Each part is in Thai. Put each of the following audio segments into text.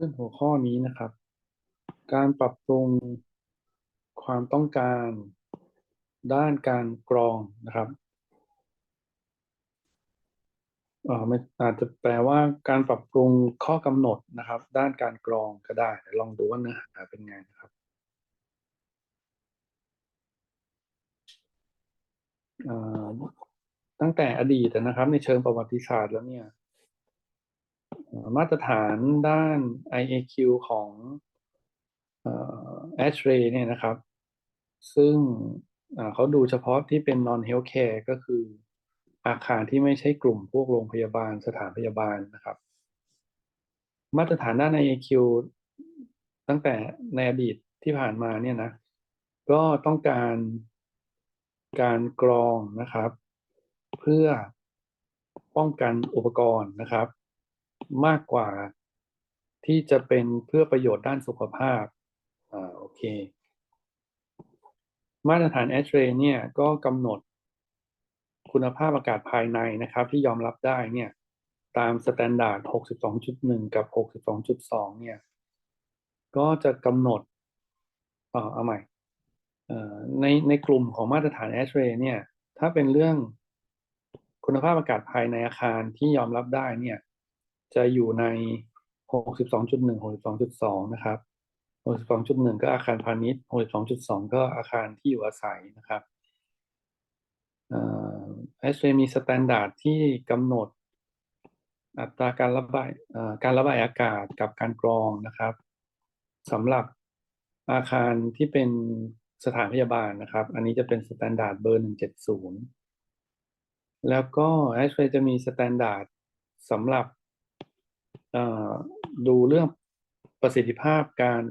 ขึ้นหัวข้อนี้นะครับ การปรับปรุงความต้องการด้านการกรองนะครับอาจจะแปลว่าการปรับปรุงข้อกำหนดนะครับ ด้านการกรองก็ได้ลองดูว่าเนื้อหาเป็นไงนะครับตั้งแต่อดีตนะครับ ในเชิงประวัติศาสตร์แล้วเนี่ย มาตรฐานด้าน IAQ ของเอ่อ ASHRAE เนี่ยนะครับ ซึ่งเขาดูเฉพาะที่เป็น non healthcare ก็คืออาคารที่ไม่ใช่กลุ่มพวกโรงพยาบาลสถานพยาบาลนะครับ มาตรฐานด้าน IAQ ตั้งแต่ในอดีตที่ผ่านมาเนี่ยนะ ก็ต้องการการกรองนะครับ เพื่อป้องกันอุปกรณ์นะครับ มากกว่าที่จะเป็นเพื่อประโยชน์ด้านสุขภาพ อ่า โอเค มาตรฐาน a s h r a y เนี่ยก็กำหนดคุณภาพอากาศภายในนะครับ ที่ยอมรับได้เนี่ยตามสแตนดาร์ด62.1 กับ 62.2 เนี่ย ก็จะกำหนดเอ่อเอาใหม่เอ่อในในกลุ่มของมาตรฐาน a s h r a y เนี่ย ถ้าเป็นเรื่องคุณภาพอากาศภายในอาคารที่ยอมรับได้เนี่ย จะอยู่ใน 62.1 62.2 นะครับ 62.1 ก็อาคารพาณิชย์ 62.2 ก็อาคารที่อยู่อาศัยนะครับเอ่อ s อมีสแตนดาร์ดที่กำหนดอัตราการระบายการระบายอากาศกับการกรองนะครับสำหรับอาคารที่เป็นสถานพยาบาลนะครับ อันนี้จะเป็นสแตนดาร์ดเบอร์ 170 แล้วก็ s อ a จะมีสแตนดาร์ดสำหรับ ดูเรื่องประสิทธิภาพการ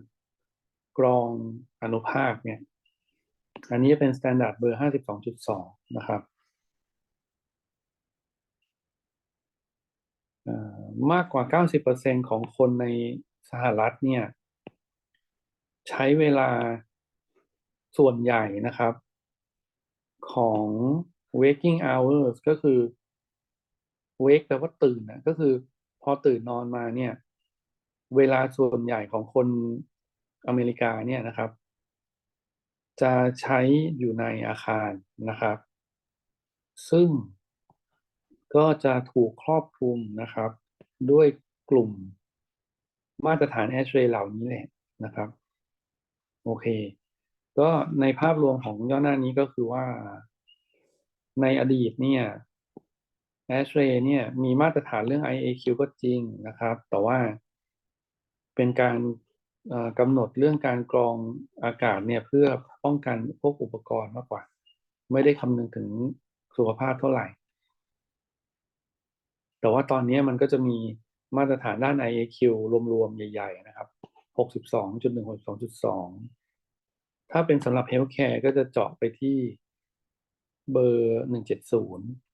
กรองอนุภาคเนี่ย อันนี้เป็นสแตนดาร์ดเบอร์52.2นะครับอ่อมากกว่า90%ของคนในสหรัฐเนี่ย ใช้เวลาส่วนใหญ่นะครับ ของ waking hours ก็คือ wake แปลว่าตื่นนะก็คือ อตื่นนอนมาเนี่ย เวลาส่วนใหญ่ของคนอเมริกาเนี่ยนะครับ จะใช้อยู่ในอาคารนะครับ ซึ่งก็จะถูกครอบคลุมนะครับ ด้วยกลุ่มมาตรฐานแอชเรย์เหล่านี้แหละนะครับ โอเค ก็ในภาพรวมของย่อหน้านี้ก็คือว่าในอดีตเนี่ย a s h r a y เนี่ยมีมาตรฐานเรื่อง IAQ ก็จริงนะครับ แต่ว่าเป็นการกำหนดเรื่องการกรองอากาศเนี่ยเพื่อป้องกันพวกอุปกรณ์มากกว่า ไม่ได้คำนึงถึงสุขภาพเท่าไหร่ แต่ว่าตอนนี้มันก็จะมีมาตรฐานด้าน IAQ รวมๆ ใหญ่ ๆ นะครับ 62.1 62.2 ถ้าเป็นสำหรับ Healthcare ก็จะเจาะไปที่เบอร์ 170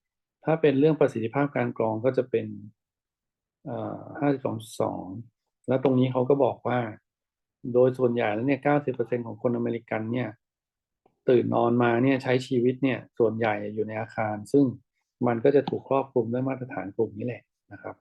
ถ้าเป็นเรื่องประสิทธิภาพการกรองก็จะเป็นเอ่อ52.2แล้วตรงนี้เขาก็บอกว่า โดยส่วนใหญ่แล้วเนี่ย90%ของคนอเมริกันเนี่ยตื่นนอนมาเนี่ยใช้ชีวิตเนี่ยส่วนใหญ่อยู่ในอาคาร ซึ่งมันก็จะถูกครอบคลุมด้วยมาตรฐานกลุ่มนี้แหละนะครับ